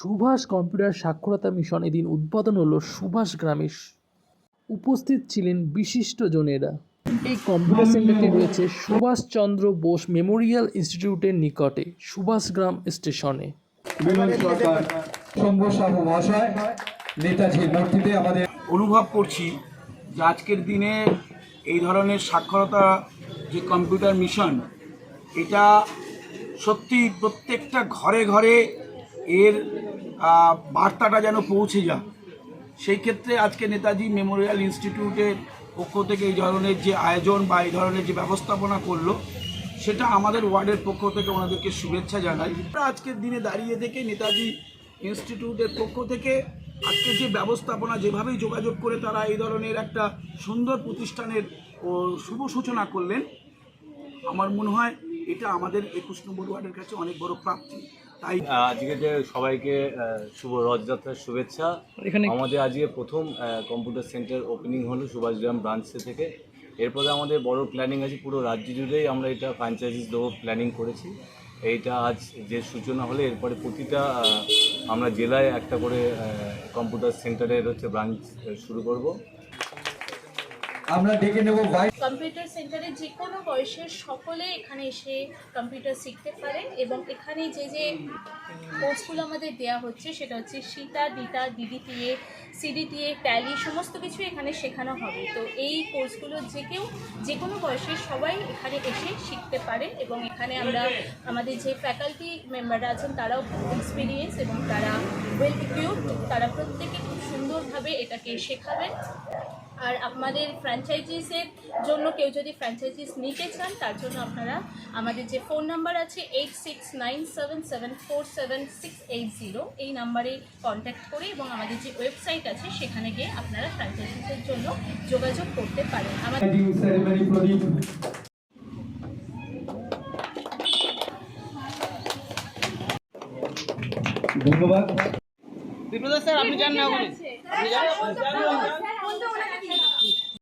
Subhash computer সাক্ষরতা mission এদিন উদ্বোধন হলো সুভাষ গ্রামে উপস্থিত ছিলেন বিশিষ্ট জনেরা। এই কম্পিউটার সেন্টারটি রয়েছে সুভাষচন্দ্র বোস মেমোরিয়াল ইনস্টিটিউটের নিকটে সুভাষগ্রাম স্টেশনে। আমাদের অনুভব করছি যে আজকের দিনে এই ধরনের সাক্ষরতা যে কম্পিউটার মিশন, এটা সত্যি প্রত্যেকটা ঘরে ঘরে এর বার্তাটা যেন পৌঁছে যায় সেই ক্ষেত্রে আজকে নেতাজি মেমোরিয়াল ইনস্টিটিউটের পক্ষ থেকে এই ধরনের যে আয়োজন বা এই ধরনের যে ব্যবস্থাপনা করল, সেটা আমাদের ওয়ার্ডের পক্ষ থেকে ওনাদেরকে শুভেচ্ছা জানাই। আজকের দিনে দাঁড়িয়ে থেকে নেতাজি ইনস্টিটিউটের পক্ষ থেকে আজকে যে ব্যবস্থাপনা যেভাবেই যোগাযোগ করে তারা এই ধরনের একটা সুন্দর প্রতিষ্ঠানের শুভ সূচনা করলেন, আমার মনে হয় এটা আমাদের একুশ নম্বর ওয়ার্ডের কাছে অনেক বড় প্রাপ্তি। তাই আজকে যে সবাইকে শুভ রথযাত্রার শুভেচ্ছা। আমাদের আজকে প্রথম কম্পিউটার সেন্টার ওপেনিং হলো সুভাষগ্রাম ব্রাঞ্চে থেকে। এরপরে আমাদের বড় প্ল্যানিং আছে পুরো রাজ্য জুড়েই আমরা এটা ফ্র্যাঞ্চাইজিস দেবো প্ল্যানিং করেছি। এইটা আজ যে সূচনা হলে এরপরে প্রতিটা আমরা জেলায় একটা করে কম্পিউটার সেন্টারের হচ্ছে ব্রাঞ্চ শুরু করব। আমরা ডেকে নেব ভাইস কম্পিউটার সেন্টারে যে কোনো বয়সের সকলে এখানে এসে কম্পিউটার শিখতে পারে এবং এখানে যে যে কোর্সগুলো আমাদের দেওয়া হচ্ছে সেটা হচ্ছে সীতা, দিতা ডিডিটিএ সিডিটিএ ট্যালি সমস্ত কিছু এখানে শেখানো হবে। তো এই কোর্সগুলো যে কেউ যে কোনো বয়সের সবাই এখানে এসে শিখতে পারে এবং এখানে আমরা আমাদের যে ফ্যাকাল্টি মেম্বাররা আছেন তারাও এক্সপিরিয়েন্স এবং তারা ওয়েল ইকুইপড তারা প্রত্যেকে খুব সুন্দরভাবে এটাকে শেখাবেন। আর আমাদের ফ্র্যাঞ্চাইজিসের জন্য কেউ যদি ফ্র্যাঞ্চাইজিস নিতে চান তার জন্য আপনারা আমাদের যে ফোন নাম্বার আছে eight six nine seven seven four seven six eight zero এই নাম্বারে কন্ট্যাক্ট করে এবং আমাদের যে ওয়েবসাইট আছে সেখানে গিয়ে আপনারা ফ্র্যাঞ্চাইজিসের জন্য যোগাযোগ করতে পারেন। আমাদের সেরেমনি প্রদীপ ধন্যবাদ। ঠিক আছে। Untuk 你